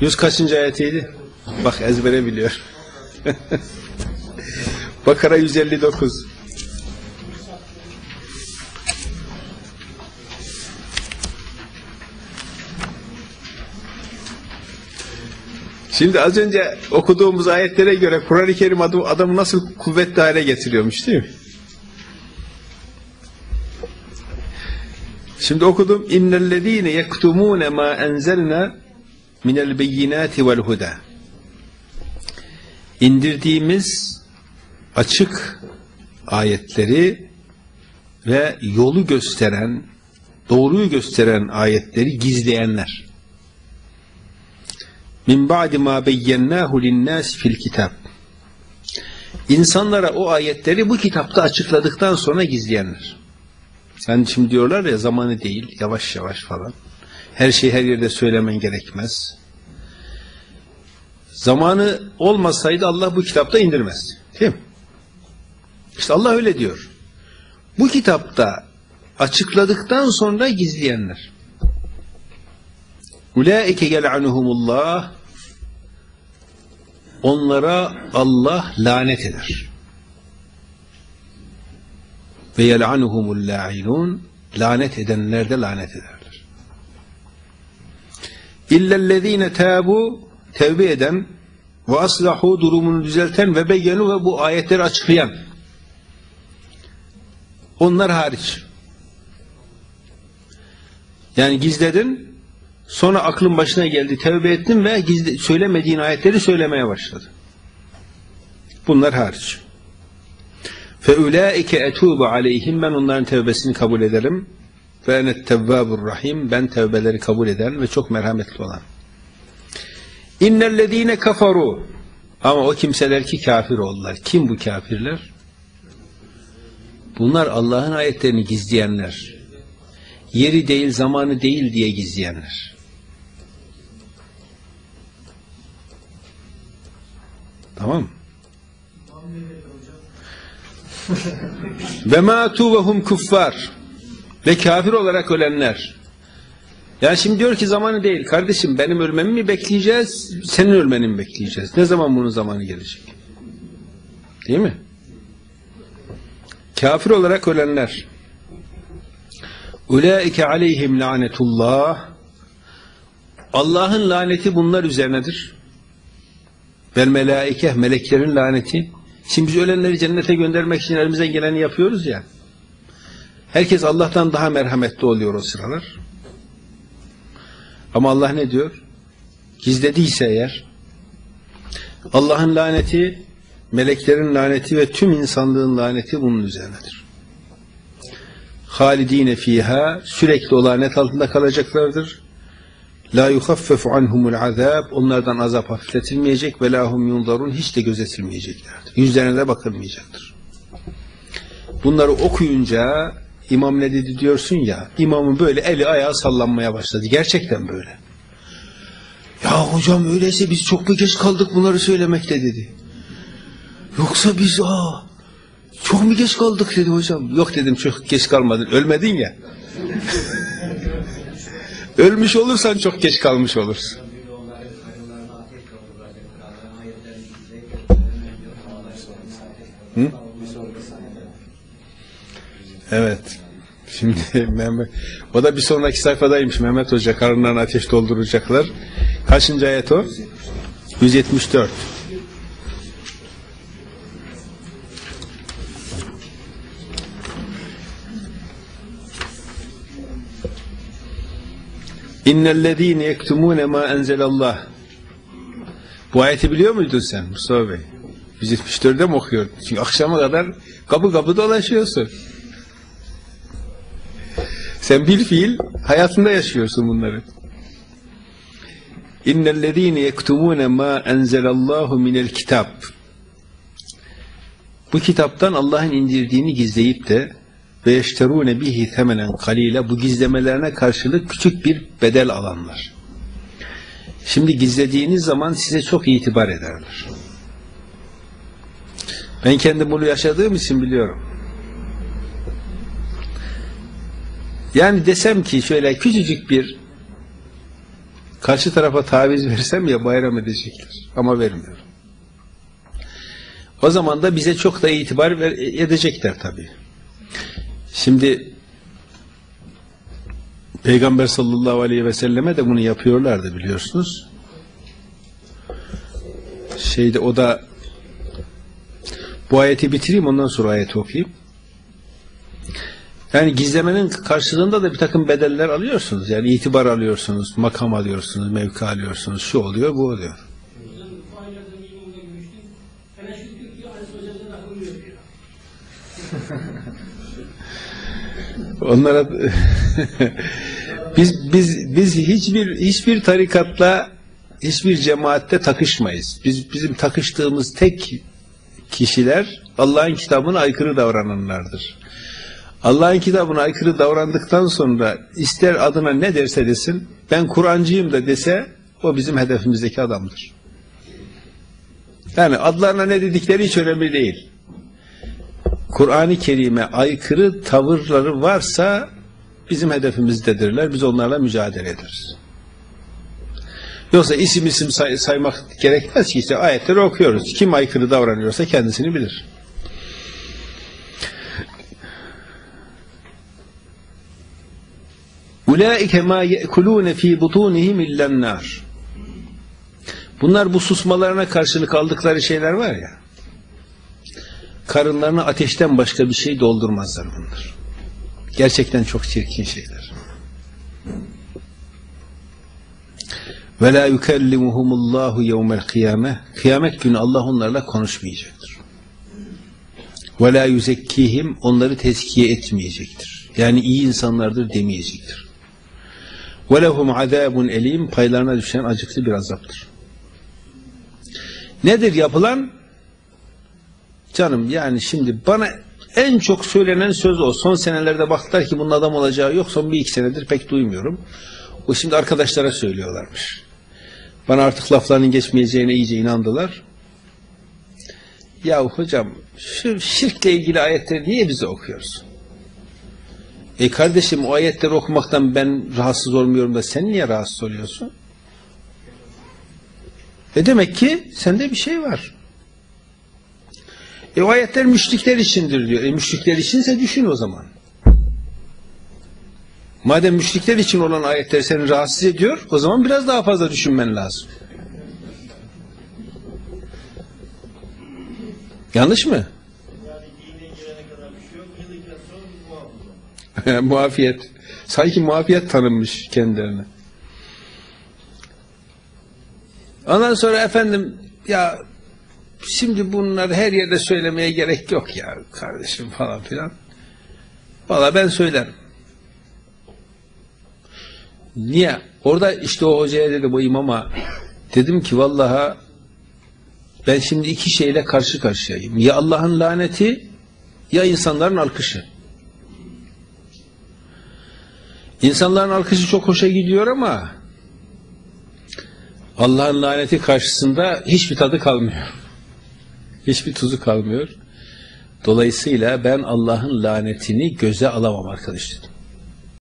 Yüz kaçıncı ayetiydi? Bak ezbere biliyor. Bakara 159. Şimdi az önce okuduğumuz ayetlere göre Kur'an-ı Kerim adam, adamı nasıl kuvvetli hale getiriyormuş değil mi? Şimdi okudum. İnnellezîne yektumûne mâ enzelnâ minel beyinâti vel huda. İndirdiğimiz açık ayetleri ve yolu gösteren, doğruyu gösteren ayetleri gizleyenler. Min ba'di ma beyyennâhu linnâsi fil kitap. İnsanlara o ayetleri bu kitapta açıkladıktan sonra gizleyenler. Yani şimdi diyorlar ya zamanı değil, yavaş yavaş falan. Her şeyi her yerde söylemen gerekmez. Zamanı olmasaydı Allah bu kitapta indirmez. Değil mi? İşte Allah öyle diyor. Bu kitapta açıkladıktan sonra gizleyenler. Ulaike yel'anuhumullah Onlara Allah lanet eder. Ve yel'anuhumul la'inun lanet edenler de lanet ederler. İllellezine tabu tevbe eden ve aslahu durumunu düzelten ve beyyenu ve bu ayetleri açıklayan onlar hariç. Yani gizledin sonra aklın başına geldi tevbe ettin ve gizli, söylemediğin ayetleri söylemeye başladı. Bunlar hariç. فَاُولَٰئِكَ اَتُوبُ عَلَيْهِمْ Ben onların tevbesini kabul ederim. وَاَنَ التَّوَّابُ rahim Ben tevbeleri kabul eden ve çok merhametli olan. اِنَّ kafaru Ama o kimseler ki kafir oldular. Kim bu kafirler? Bunlar Allah'ın ayetlerini gizleyenler. Yeri değil, zamanı değil diye gizleyenler. Tamam ve matu ve hum kuffar ve kafir olarak ölenler. Yani şimdi diyor ki zamanı değil. Kardeşim benim ölmemi mi bekleyeceğiz, senin ölmeni mi bekleyeceğiz? Ne zaman bunun zamanı gelecek? Değil mi? Kafir olarak ölenler. Ulaike aleyhim lanetullah. Allah'ın laneti bunlar üzerinedir. Vel melaike, meleklerin laneti. Şimdi biz ölenleri cennete göndermek için elimizden geleni yapıyoruz ya. Herkes Allah'tan daha merhametli oluyor o sıralar. Ama Allah ne diyor? Gizlediyse eğer Allah'ın laneti, meleklerin laneti ve tüm insanlığın laneti bunun üzerinedir. Halidine fiha sürekli o lanet altında kalacaklardır. La yuhaffefu anhumul azab onlardan azap hafifletilmeyecek ve lahum yunzarun hiç de gözetilmeyeceklerdir. Yüzlerine de bakılmayacaktır. Bunları okuyunca imam ne dedi diyorsun ya imamın böyle eli ayağı sallanmaya başladı. Gerçekten böyle. Ya hocam öyleyse biz çok mu geç kaldık bunları söylemekte dedi. Yoksa biz aa çok mu geç kaldık dedi hocam. Yok dedim çok geç kalmadın. Ölmedin ya. Ölmüş olursan çok geç kalmış olursun. Hı? Evet. Şimdi Mehmet, o da bir sonraki sayfadaymış Mehmet Hoca karınlarına ateş dolduracaklar. Kaçıncı ayet o? 174. İnnellezîne yektumûne mâ enzelallah. Bu ayeti biliyor muydun sen Mustafa Bey? 174'de mi okuyordun? Çünkü akşama kadar kapı kapı dolaşıyorsun. Sen bil fiil hayatında yaşıyorsun bunları. İnnellezîne yektumûne mâ enzelallahu minel kitap. Bu kitaptan Allah'ın indirdiğini gizleyip de ve yeşterûne bihi temenen kalile bu gizlemelerine karşılık küçük bir bedel alanlar. Şimdi gizlediğiniz zaman size çok itibar ederler. Ben kendim bunu yaşadığım için biliyorum. Yani desem ki şöyle küçücük bir Karşı tarafa taviz versem ya bayram edecekler. Ama vermiyorum. O zaman da bize çok da itibar edecekler tabii. Şimdi Peygamber sallallahu aleyhi ve selleme de bunu yapıyorlardı biliyorsunuz. Şeyde o da bu ayeti bitireyim ondan sonra ayeti okuyayım. Yani gizlemenin karşılığında da bir takım bedeller alıyorsunuz. Yani itibar alıyorsunuz, makam alıyorsunuz, mevki alıyorsunuz. Şu oluyor, bu oluyor. Onlara biz biz biz hiçbir hiçbir tarikatla hiçbir cemaatte takışmayız. Biz bizim takıştığımız tek kişiler Allah'ın kitabına aykırı davrananlardır. Allah'ın kitabına aykırı davrandıktan sonra ister adına ne derse desin, ben Kur'ancıyım da dese o bizim hedefimizdeki adamdır. Yani adlarına ne dedikleri hiç önemli değil. Kur'an-ı Kerim'e aykırı tavırları varsa bizim hedefimizdedirler. Biz onlarla mücadele ederiz. Yoksa isim isim say saymak gerekmez ki işte ayetleri okuyoruz. Kim aykırı davranıyorsa kendisini bilir. Ulaike ma yekulune fi butunihim illen nar. Bunlar bu susmalarına karşılık aldıkları şeyler var ya. Karınlarını ateşten başka bir şey doldurmazlar bunlar. Gerçekten çok çirkin şeyler. Ve la yukellimuhumullahu yevmel kıyame. Kıyamet günü Allah onlarla konuşmayacaktır. Ve la onları tezkiye etmeyecektir. Yani iyi insanlardır demeyecektir. Lehum azabun elim paylarına düşen acıklı bir azaptır. Nedir yapılan? Canım yani şimdi bana en çok söylenen söz o. Son senelerde baktılar ki bunun adam olacağı yok. Son bir iki senedir pek duymuyorum. O şimdi arkadaşlara söylüyorlarmış. Bana artık laflarının geçmeyeceğine iyice inandılar. Ya hocam şu şirkle ilgili ayetleri niye bize okuyorsun? E kardeşim o ayetleri okumaktan ben rahatsız olmuyorum da sen niye rahatsız oluyorsun? E demek ki sende bir şey var. E o ayetler müşrikler içindir diyor. E müşrikler içinse düşün o zaman. Madem müşrikler için olan ayetler seni rahatsız ediyor, o zaman biraz daha fazla düşünmen lazım. Yanlış mı? muafiyet. Sanki muafiyet tanınmış kendilerine. Ondan sonra efendim ya şimdi bunları her yerde söylemeye gerek yok ya kardeşim falan filan. Valla ben söylerim. Niye? Orada işte o hocaya dedi bu imama dedim ki vallaha ben şimdi iki şeyle karşı karşıyayım. Ya Allah'ın laneti ya insanların alkışı. İnsanların alkışı çok hoşa gidiyor ama Allah'ın laneti karşısında hiçbir tadı kalmıyor. Hiçbir tuzu kalmıyor. Dolayısıyla ben Allah'ın lanetini göze alamam arkadaş dedim.